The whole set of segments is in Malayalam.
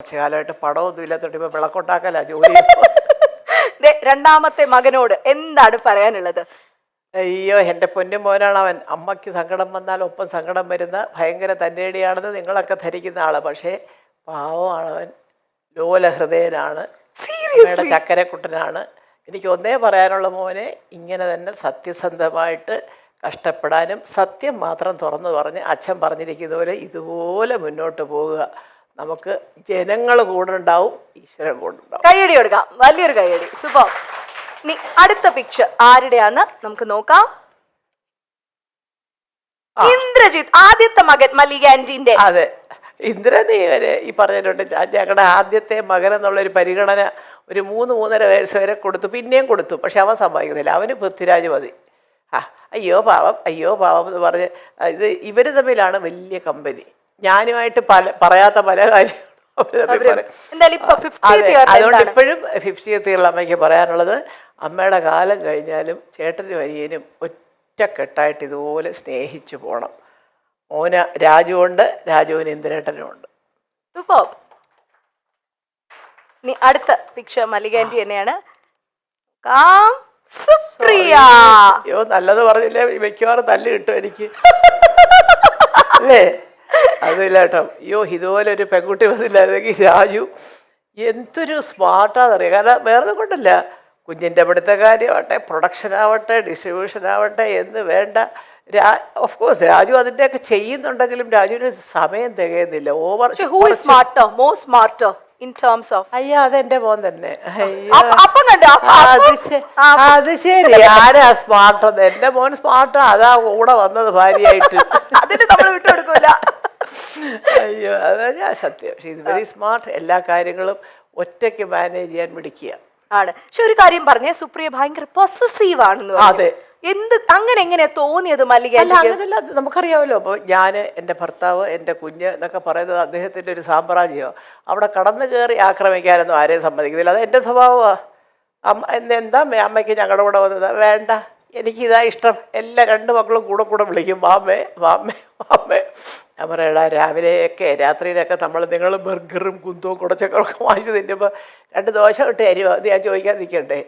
കുറച്ച് കാലമായിട്ട് പടമൊന്നും ഇല്ലാത്തോട്ട് ഇപ്പൊ വിളക്കൊട്ടാക്കല ജോലി രണ്ടാമത്തെ മകനോട് എന്താണ് പറയാനുള്ളത്? അയ്യോ എന്റെ പൊന്നും മോനാണ് അവൻ അമ്മയ്ക്ക് സങ്കടം വന്നാൽ ഒപ്പം സങ്കടം വരുന്ന ഭയങ്കര തന്നേടിയാണെന്ന് നിങ്ങളൊക്കെ ധരിക്കുന്ന ആൾ. പക്ഷേ പാവമാണ് അവൻ ലോലഹൃദയനാണ് അമ്മയുടെ ചക്കരക്കുട്ടനാണ്. എനിക്ക് ഒന്നേ പറയാനുള്ള മോനെ ഇങ്ങനെ തന്നെ സത്യസന്ധമായിട്ട് കഷ്ടപ്പെടാനും സത്യം മാത്രം തുറന്നു പറഞ്ഞ് അച്ഛൻ പറഞ്ഞിരിക്കുന്ന പോലെ ഇതുപോലെ മുന്നോട്ട് പോവുക. നമുക്ക് ജനങ്ങൾ കൂടെ ഉണ്ടാവും ഈശ്വരൻ കൂടെ ഉണ്ടാവും കൈയടി കൊടുക്കാം വലിയൊരു കൈയടി സൂപ്പർ ഇനി അടുത്ത പിക്ചർ ആരുടെയാന്ന് നമുക്ക് നോക്കാം. ഇന്ദ്രജിത്ത് ആദ്യത്തെ മകൻ മല്ലിക ആന്റിന്റെ അതെ. ഇന്ദ്രൻ ഇവരെ ഈ പറഞ്ഞിട്ടുണ്ട് ഞങ്ങളുടെ ആദ്യത്തെ മകൻ എന്നുള്ള ഒരു പരിഗണന ഒരു മൂന്ന് മൂന്നര വയസ്സ് വരെ കൊടുത്തു. പിന്നെയും കൊടുത്തു. പക്ഷെ അവൻ സമ്മതിക്കുന്നില്ല. അവന് പൃഥ്വിരാജ് മതി. ആ അയ്യോ പാവം അയ്യോ പാവം എന്ന് പറഞ്ഞ് ഇത് ഇവർ തമ്മിലാണ് വലിയ കമ്പനി ഞാനുമായിട്ട് പല പറയാത്ത പല കാര്യങ്ങളും അവർ തമ്മിൽ അവർ പറയും. എന്തായാലും ഇപ്പൊ അതെ, 50th year അതുകൊണ്ട് ഇപ്പോഴും ഫിഫ്റ്റിയത്ത് ഇയറിൽ അമ്മയ്ക്ക് പറയാനുള്ളത് അമ്മയുടെ കാലം കഴിഞ്ഞാലും ചേട്ടനും അനിയനും ഒറ്റക്കെട്ടായിട്ട് ഇതുപോലെ സ്നേഹിച്ചു പോകണം മോന രാജുവുണ്ട് രാജുവിന് ഇന്ദ്രേട്ടനും ഉണ്ട് അടുത്ത പിക്ചർ മല്ലികാന്റി തന്നെയാണ്. അയ്യോ നല്ലത് പറഞ്ഞില്ലേ? മിക്കവാറും തല്ല് കിട്ടും എനിക്ക്. അല്ലേ? അതില്ല കേട്ടോ. അയ്യോ ഇതുപോലെ ഒരു പെൺകുട്ടി വന്നില്ലായിരുന്നെങ്കിൽ രാജു എന്തൊരു സ്മാർട്ടാണെന്നറിയാം കാരണം വേറെ ഒന്നും കൊണ്ടല്ല. കുഞ്ഞിന്റെ പഠിത്ത കാര്യമാവട്ടെ പ്രൊഡക്ഷൻ ആവട്ടെ ഡിസ്ട്രിബ്യൂഷൻ ആവട്ടെ എന്ന് വേണ്ട. രാ ഓഫ് കോഴ്സ് രാജു അതിന്റെയൊക്കെ ചെയ്യുന്നുണ്ടെങ്കിലും രാജുവിന് സമയം തികയുന്നില്ല. ഓവർ സ്മാർട്ടോ മോർ സ്മാർട്ടോ ഇൻ ടേംസ് ഓഫ് അയ്യോ അതെന്റെ മോൻ തന്നെ. അത് ശരി. ആരാ സ്മാർട്ട് എന്റെ മോൻ സ്മാർട്ടാ അതാ കൂടെ വന്നത് ഭാര്യയായിട്ട്. അതിന് നമ്മൾ വിട്ടുകൊടുക്കൂല. അയ്യോ അതാ ഞാൻ സത്യം. ഷീസ് വെരി സ്മാർട്ട് എല്ലാ കാര്യങ്ങളും ഒറ്റയ്ക്ക് മാനേജ് ചെയ്യാൻ മിടിക്കുക ആണ്. പക്ഷെ ഒരു കാര്യം പറഞ്ഞേ സുപ്രിയ ഭയങ്കര പൊസസീവ് ആണെന്ന് അതെ. എന്ത് അങ്ങനെ എങ്ങനെ തോന്നിയത് മല്ലിക അത് നമുക്കറിയാമല്ലോ. അപ്പോൾ ഞാൻ എന്റെ ഭർത്താവ് എന്റെ കുഞ്ഞ് എന്നൊക്കെ പറയുന്നത് അദ്ദേഹത്തിന്റെ ഒരു സാമ്രാജ്യമോ അവിടെ കടന്നു കയറി ആക്രമിക്കാനൊന്നും ആരെയും സമ്മതിക്കുന്നില്ല. അത് എന്റെ സ്വഭാവമാണ് അമ്മ എന്താ അമ്മേ അമ്മയ്ക്ക് ഞങ്ങളുടെ കൂടെ വന്നത്? വേണ്ട. എനിക്കിതാ ഇഷ്ടം. എല്ലാ രണ്ട് മക്കളും കൂടെ കൂടെ വിളിക്കും. വാമ്മേ വാമ്മേ വാമ്മേ. ഞാൻ പറയടാ രാവിലെയൊക്കെ രാത്രിയിലൊക്കെ നമ്മൾ നിങ്ങൾ ബർഗറും കുന്തവും കുടച്ചൊക്കെ ഒക്കെ വാങ്ങിച്ച് തിന്നുമ്പോൾ രണ്ട് ദോശ ഇട്ട് തരുമോ അത് ഞാൻ ചോദിക്കാൻ നിൽക്കണ്ടേ.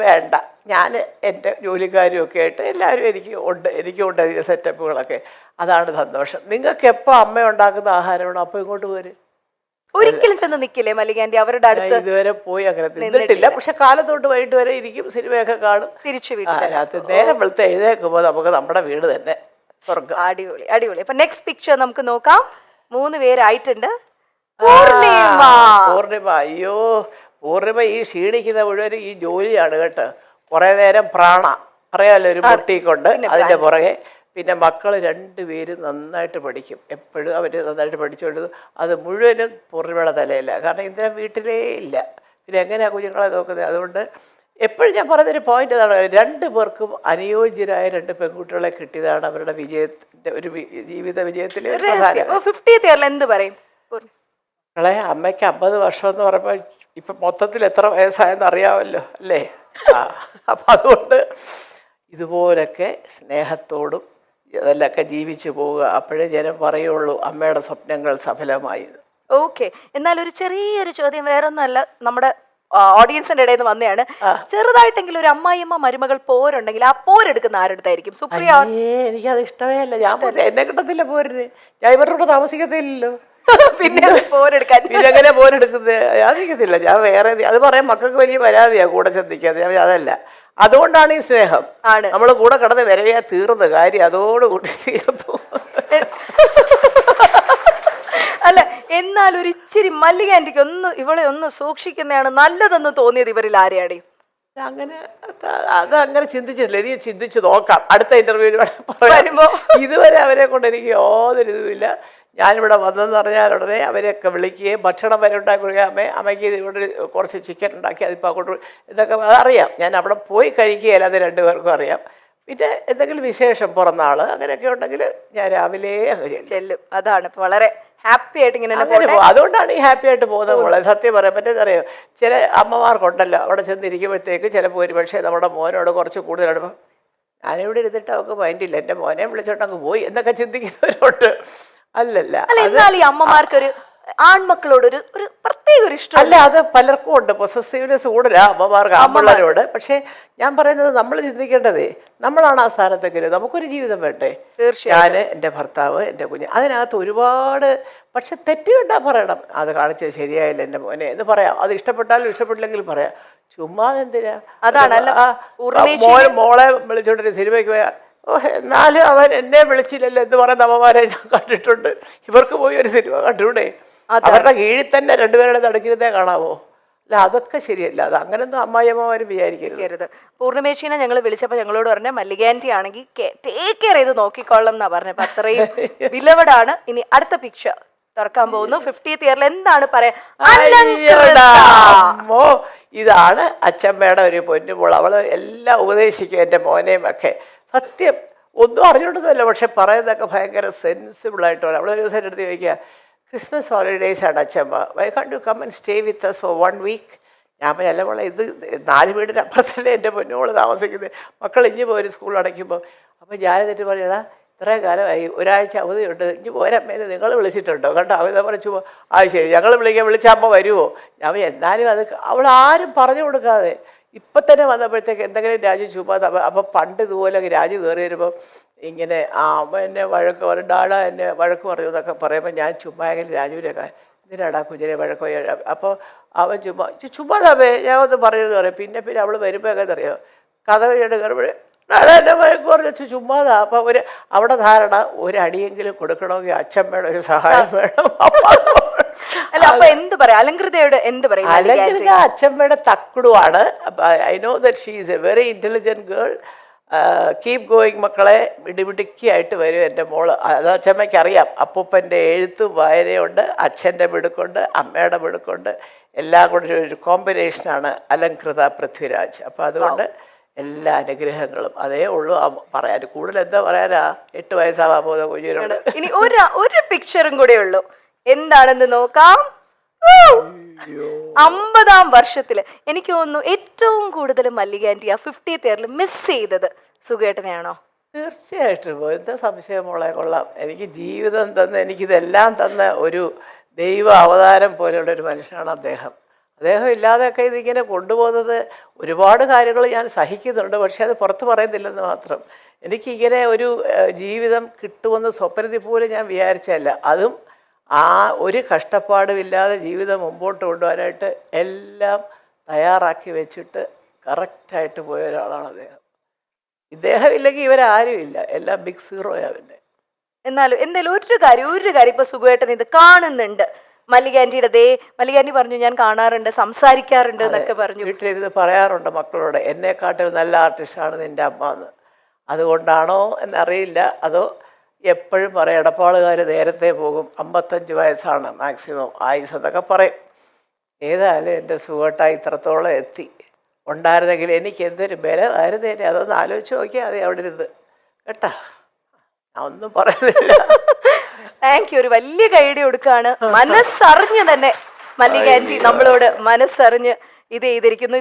വേണ്ട. ഞാൻ എന്റെ ജോലിക്കാരും ഒക്കെ ആയിട്ട് എല്ലാവരും എനിക്ക് ഉണ്ട് എനിക്കും ഉണ്ട് അതിന്റെ സെറ്റപ്പുകളൊക്കെ. അതാണ് സന്തോഷം. നിങ്ങൾക്ക് എപ്പോൾ അമ്മ ഉണ്ടാക്കുന്ന ആഹാരമാണോ? അപ്പോൾ ഇങ്ങോട്ട് പോര്. ഒരിക്കലും ചെന്ന് നിൽക്കില്ലേ മല്ലികാന്റെ അവരുടെ അടുത്ത് ഇതുവരെ പോയി അങ്ങനെ നിന്നിട്ടില്ല. പക്ഷെ കാലത്തോട്ട് വൈകിട്ട് വരെ ഇരിക്കും സിനിമയൊക്കെ കാണും. തിരിച്ചു വീട്ടിൽ രാത്രി നേരം വെളുത്ത് എഴുതേക്കുമ്പോൾ നമുക്ക് നമ്മുടെ വീട് തന്നെ. സ്വർഗം അടിപൊളി അടിപൊളി. അപ്പൊ നെക്സ്റ്റ് പിക്ചർ നമുക്ക് നോക്കാം. മൂന്ന് പേരായിട്ടുണ്ട്. പൂർണിമ. പൂർണിമ. അയ്യോ പൂർണിമ ഈ ക്ഷീണിക്കുന്ന മുഴുവനും ഈ ജോലിയാണ് കേട്ടോ. കുറേ നേരം പ്രാണ. അറിയാമല്ലോ ഒരു മുട്ടിക്കൊണ്ട് അതിന്റെ പുറകെ. പിന്നെ മക്കൾ രണ്ടുപേരും നന്നായിട്ട് പഠിക്കും. എപ്പോഴും അവർ നന്നായിട്ട് പഠിച്ചുകൊണ്ട് അത് മുഴുവനും പൂർണിമയുടെ തലയില്ല. കാരണം ഇന്ദ്രൻ വീട്ടിലേ ഇല്ല. പിന്നെ എങ്ങനെയാണ് കുഞ്ഞുങ്ങളെ നോക്കുന്നത്? അതുകൊണ്ട് എപ്പോഴും ഞാൻ പറഞ്ഞൊരു പോയിന്റ് ഇതാണ്. രണ്ട് പേർക്കും അനുയോജ്യരായ രണ്ട് പെൺകുട്ടികളെ കിട്ടിയതാണ് അവരുടെ വിജയത്തിന്റെ ഒരു ജീവിത വിജയത്തിലെ ഇയറിൽ എന്ത് പറയും? മക്കളെ അമ്മയ്ക്ക് അമ്പത് വർഷം എന്ന് പറയുമ്പോൾ ഇപ്പം മൊത്തത്തിൽ എത്ര വയസ്സായെന്ന് അറിയാമല്ലോ അല്ലേ? അപ്പൊ അതുകൊണ്ട് ഇതുപോലൊക്കെ സ്നേഹത്തോടും അതിലൊക്കെ ജീവിച്ചു പോവുക. അപ്പോഴേ ജനം പറയുള്ളൂ അമ്മയുടെ സ്വപ്നങ്ങൾ സഫലമായി. ഓക്കെ എന്നാൽ ഒരു ചെറിയൊരു ചോദ്യം വേറൊന്നല്ല നമ്മുടെ ഓഡിയൻസിന്റെ ഇടയിൽ നിന്ന് വന്നതാണ് ചെറുതായിട്ടെങ്കിലും ഒരു അമ്മായിയമ്മ മരുമകൾ പോരുണ്ടെങ്കിൽ ആ പോരെടുക്കുന്ന ആരുടെടുത്തായിരിക്കും? സുപ്രിയ? എനിക്കത് ഇഷ്ടമേ അല്ല. ഞാൻ എന്നെ കിട്ടത്തില്ല പോരിന് ഞാൻ ഇവരുടെ കൂടെ താമസിക്കത്തില്ലല്ലോ. പിന്നെ പോരെടുക്കാൻ. പിന്നെ എങ്ങനെ പോരെടുക്കുന്നത്? ഞാൻ നിൽക്കത്തില്ല ഞാൻ വേറെ അത് പറയാൻ മക്കൾക്ക് വലിയ പരാതിയാ കൂടെ ചിന്തിക്കാതെ ഞാൻ അതല്ല. അതുകൊണ്ടാണ് ഈ സ്നേഹം. ആണ്. നമ്മൾ കൂടെ കിടന്ന് വരവയാ തീർന്നു കാര്യം അതോടുകൂടി തീർന്നു. അല്ല എന്നാൽ ഒരു ഇച്ചിരി മല്ലിക ആന്റിക്ക് ഒന്ന് ഇവളെ ഒന്ന് സൂക്ഷിക്കുന്നതാണ് നല്ലതെന്ന് തോന്നിയത് ഇവരിൽ ആരെയാണ് അങ്ങനെ അത് അങ്ങനെ ചിന്തിച്ചിട്ടില്ല. ഇനി ചിന്തിച്ച് നോക്കാം. അടുത്ത ഇന്റർവ്യൂവിൽ പറയുമ്പോ ഇതുവരെ അവരെ കൊണ്ട് എനിക്ക് യാതൊരു ഇതുമില്ല. ഞാനിവിടെ വന്നതെന്ന് പറഞ്ഞാൽ ഉടനെ അവരെയൊക്കെ വിളിക്കുകയും ഭക്ഷണം വരെ ഉണ്ടാക്കി കൊടുക്കുക അമ്മേ അമ്മയ്ക്ക് ഇവിടെ കുറച്ച് ചിക്കൻ ഉണ്ടാക്കി അതിപ്പോൾ അങ്ങോട്ട് ഇതൊക്കെ അതറിയാം ഞാൻ അവിടെ പോയി കഴിക്കുകയല്ല അത് രണ്ടുപേർക്കും അറിയാം. പിന്നെ എന്തെങ്കിലും വിശേഷം പുറന്നാൾ അങ്ങനെയൊക്കെ ഉണ്ടെങ്കിൽ ഞാൻ രാവിലെ ചെല്ലും. അതാണ്. വളരെ ഹാപ്പി ആയിട്ട് ഇങ്ങനെ അങ്ങനെ പോകും അതുകൊണ്ടാണ് ഈ ഹാപ്പി ആയിട്ട് പോകുന്നത്. മോളെ സത്യം പറയാം അറിയാം? ചില അമ്മമാർക്കുണ്ടല്ലോ അവിടെ ചെന്നിരിക്കുമ്പോഴത്തേക്ക് ചിലപ്പോൾ ഒരു പക്ഷേ നമ്മുടെ മോനോട് കുറച്ച് കൂടുതൽ അടുപ്പം ഞാനിവിടെ ഇരുന്നിട്ട് അവൾക്ക് മൈൻഡില്ല എന്റെ മോനെ വിളിച്ചോട്ടങ്ങ് പോയി എന്നൊക്കെ ചിന്തിക്കുന്നവരോട്ട് അല്ലല്ല അല്ല അത് എന്നാൽ ഈ അമ്മമാർക്കൊരു ആൺമക്കളോട് ഒരു ഒരു പ്രത്യേക ഒരു ഇഷ്ടം. അല്ല അത് പലർക്കും ഉണ്ട്. പൊസസീവ്നെസ് കൂടുതലാ അമ്മമാർക്ക് അമ്മമാരോട് പക്ഷേ ഞാൻ പറയുന്നത് നമ്മൾ ചിന്തിക്കേണ്ടതേ നമ്മളാണ് ആ സ്ഥാനത്തെങ്കിലും നമുക്കൊരു ജീവിതം വേണ്ടേ? തീർച്ചയായും ഞാൻ എന്റെ ഭർത്താവ് എന്റെ കുഞ്ഞ് അതിനകത്ത് ഒരുപാട് പക്ഷെ തെറ്റ് കണ്ടാ പറയണം. അത് കാണിച്ചത് ശരിയായില്ല എന്റെ മോനെ എന്ന് പറയാം. അത് ഇഷ്ടപ്പെട്ടാലും ഇഷ്ടപ്പെട്ടില്ലെങ്കിൽ പറയാം. ചുമ്മാ എന്തിനാ അതാണ്, മോളെ വിളിച്ചോണ്ടൊരു സിനിമയ്ക്ക് പോയാ ഓ എന്നാലും അവൻ എന്നെ വിളിച്ചില്ലല്ലോ എന്ന് പറയുന്ന അമ്മമാരെ ഞാൻ കണ്ടിട്ടുണ്ട്. ഇവർക്ക് പോയി ഒരു സിനിമ കണ്ടൂടെ? അവരുടെ കീഴിൽ തന്നെ രണ്ടുപേരുടെ നടക്കുന്നതേ കാണാവോ? അല്ല അതൊക്കെ ശരിയല്ല. അത് അങ്ങനൊന്നും അമ്മായിയമ്മമാരും വിചാരിക്കരുത്. പൂർണിമേശിനെ ഞങ്ങൾ വിളിച്ചപ്പോൾ ഞങ്ങളോട് പറഞ്ഞ മല്ലികാന്റി ആണെങ്കിൽ ടേക്ക് കെയർ ചെയ്ത് നോക്കിക്കോളണം എന്നാ പറഞ്ഞത്. അപ്പൊ അത്രയും വിലവടാണ് ഇനി അടുത്ത പിക്ചർ തുറക്കാൻ പോകുന്നു. ഫിഫ്റ്റീത്ത് ഇയറിൽ എന്താണ് പറയാ? അയ്യോടാ, അമ്മോ ഇതാണ് അച്ഛമ്മയുടെ ഒരു പൊന്നുമോൾ. അവൾ എല്ലാം ഉപദേശിക്കും എന്റെ മോനെയും ഒക്കെ. സത്യം ഒന്നും അറിഞ്ഞോണ്ടൊന്നുമല്ല പക്ഷെ പറയുന്നതൊക്കെ ഭയങ്കര സെൻസിബിൾ ആയിട്ട് അവൾ അവളൊരു ദിവസം എടുത്ത് ചോദിക്കുക ക്രിസ്മസ് ഹോളിഡേയ്സ് അച്ഛമ്മ why can't you come and stay with us for one week ഞാൻ പറഞ്ഞു, അല്ല മോളെ ഇത് നാല് വീടിന് അപ്പുറത്തല്ലേ എന്റെ പൊന്നുമോൾ താമസിക്കുന്നത് മക്കൾ ഇഞ്ഞ് പോയി ഒരു സ്കൂൾ അടയ്ക്കുമ്പോൾ അപ്പോൾ ഞാൻ എന്നിട്ട് പറയടാ ഇത്രയും കാലമായി ഒരാഴ്ച അവധിയുണ്ട് ഇനി പോരമ്മേനെ നിങ്ങൾ വിളിച്ചിട്ടുണ്ടോ? കണ്ടോ അവധ പറഞ്ഞു ആ ശരി ഞങ്ങൾ വിളിക്കാൻ വിളിച്ച അമ്മ വരുമോ ഞാൻ എന്നാലും അത് അവൾ ആരും പറഞ്ഞു കൊടുക്കാതെ ഇപ്പം തന്നെ വന്നപ്പോഴത്തേക്ക് എന്തെങ്കിലും രാജു ചുമ്മാ അപ്പം പണ്ട് ഇതുപോലെ രാജു കയറി വരുമ്പോൾ ഇങ്ങനെ ആ അമ്മ എന്നെ വഴക്ക് പറയും ഡാഡ എന്നെ വഴക്ക് പറഞ്ഞു എന്നൊക്കെ പറയുമ്പോൾ ഞാൻ ചുമ്മാ എങ്കിലും രാജുവിനെ എന്തിനാടാ കുഞ്ഞിനെ വഴക്ക് അപ്പോൾ അവൻ ചുമ്മാ "ചു- ചുമ്മാ തമ്മേ ഞാൻ ഒന്ന് പറയുന്നത് പറയും. പിന്നെ പിന്നെ അവൾ വരുമ്പോൾ എങ്ങനെ അറിയാം കഥ കയറുമ്പോഴേ നാളെ എന്നെ വഴക്ക് പറഞ്ഞു ചുമ്മാതാ അപ്പോൾ ഒരു അവിടെ ധാരണ ഒരു അടിയെങ്കിലും കൊടുക്കണമെങ്കിൽ വേണം ഒരു സഹായം വേണം. അല്ല അപ്പൊ എന്ത് പറയാ? അലങ്കൃതയോട് എന്ത് പറയും? അലങ്കൃത? അച്ഛമ്മയുടെ തക്കുടുവാണ്. I know that she is a very intelligent girl keep going മക്കളെ. മിടിമിടുക്കിയായിട്ട് വരും എന്റെ മോൾ. അത് അച്ഛമ്മയ്ക്ക് അറിയാം അപ്പൂപ്പന്റെ എഴുത്തും വായനയുണ്ട് അച്ഛന്റെ മിടുക്കുണ്ട് അമ്മയുടെ മിടുക്കുണ്ട്. എല്ലാം കൂടെ ഒരു കോമ്പിനേഷനാണ് അലങ്കൃത പൃഥ്വിരാജ്. അപ്പോൾ അതുകൊണ്ട് എല്ലാ അനുഗ്രഹങ്ങളും അതേ ഉള്ളൂ. ആ പറയാൻ കൂടുതൽ എന്താ പറയാനാ? എട്ട് വയസ്സാവാൻ പോകുന്ന കുഞ്ഞിനോട്. ഇനി ഒരു ഒരു പിക്ചറും കൂടെ ഉള്ളൂ. എന്താണെന്ന് നോക്കാം! അമ്പതാം വർഷത്തിൽ എനിക്ക് തോന്നുന്നു ഏറ്റവും കൂടുതൽ മല്ലിക മല്ലികാന്റി ആ ഫിഫ്റ്റീത്ത് ഇയറിൽ മിസ് ചെയ്തത്. സുഖേട്ടനെയാണോ? തീർച്ചയായിട്ടും. എന്താ സംശയം മോളെ? കൊള്ളാം. എനിക്ക് ജീവിതം തന്ന എനിക്കിതെല്ലാം തന്ന ഒരു ദൈവ അവതാരം പോലെയുള്ള ഒരു മനുഷ്യനാണ് അദ്ദേഹം. അദ്ദേഹം ഇല്ലാതെയൊക്കെ ഇതിങ്ങനെ കൊണ്ടുപോകുന്നത് ഒരുപാട് കാര്യങ്ങൾ ഞാൻ സഹിക്കുന്നുണ്ട്. പക്ഷേ അത് പുറത്ത് പറയുന്നില്ലെന്ന് മാത്രം. എനിക്കിങ്ങനെ ഒരു ജീവിതം കിട്ടുമെന്ന് സ്വപ്നത്തിൽ പോലും ഞാൻ വിചാരിച്ചല്ല അതും ആ ഒരു കഷ്ടപ്പാടുമില്ലാതെ ജീവിതം മുമ്പോട്ട് കൊണ്ടുപോകാനായിട്ട് എല്ലാം തയ്യാറാക്കി വെച്ചിട്ട് കറക്റ്റായിട്ട് പോയ ഒരാളാണ് അദ്ദേഹം. ഇദ്ദേഹം ഇല്ലെങ്കിൽ ഇവരാരും ഇല്ല എല്ലാം ബിഗ് സീറോയാ പിന്നെ. എന്നാലും എന്തായാലും ഒരു കാര്യം ഒരു കാര്യം ഇപ്പൊ സുഖമായിട്ട് ഇത് കാണുന്നുണ്ട്. മല്ലികാന്റിയുടെ ദേ മല്ലികാന്റി പറഞ്ഞു ഞാൻ കാണാറുണ്ട് സംസാരിക്കാറുണ്ട് എന്നൊക്കെ പറഞ്ഞു. വീട്ടിലിരുന്ന് പറയാറുണ്ട് മക്കളോട് എന്നെക്കാട്ടിൽ നല്ല ആർട്ടിസ്റ്റാണ് നിന്റെ അമ്മ എന്ന്. അതുകൊണ്ടാണോ എന്നറിയില്ല. അതോ എപ്പോഴും പറയും എടപ്പാളുകാർ നേരത്തെ പോകും അമ്പത്തഞ്ച് വയസ്സാണ് മാക്സിമം ആയുസ് എന്നൊക്കെ പറയും. ഏതായാലും എന്റെ സുഖട്ടായി ഇത്രത്തോളം എത്തി. ഉണ്ടായിരുന്നെങ്കിൽ എനിക്ക് എന്തൊരു ബലമായിരുന്നേനെ അതൊന്ന് ആലോചിച്ച് നോക്കിയാൽ അതെ അവിടെ ഇരുന്ന്. കേട്ടാ? ഞാൻ ഒന്നും പറയുന്നില്ല. താങ്ക് യു ഒരു വലിയ കൈഡി കൊടുക്കാണ് മനസ്സറിഞ്ഞ് തന്നെ. മല്ലികാന്റി നമ്മളോട് മനസ്സറിഞ്ഞ് ഇത് ചെയ്തിരിക്കുന്നു.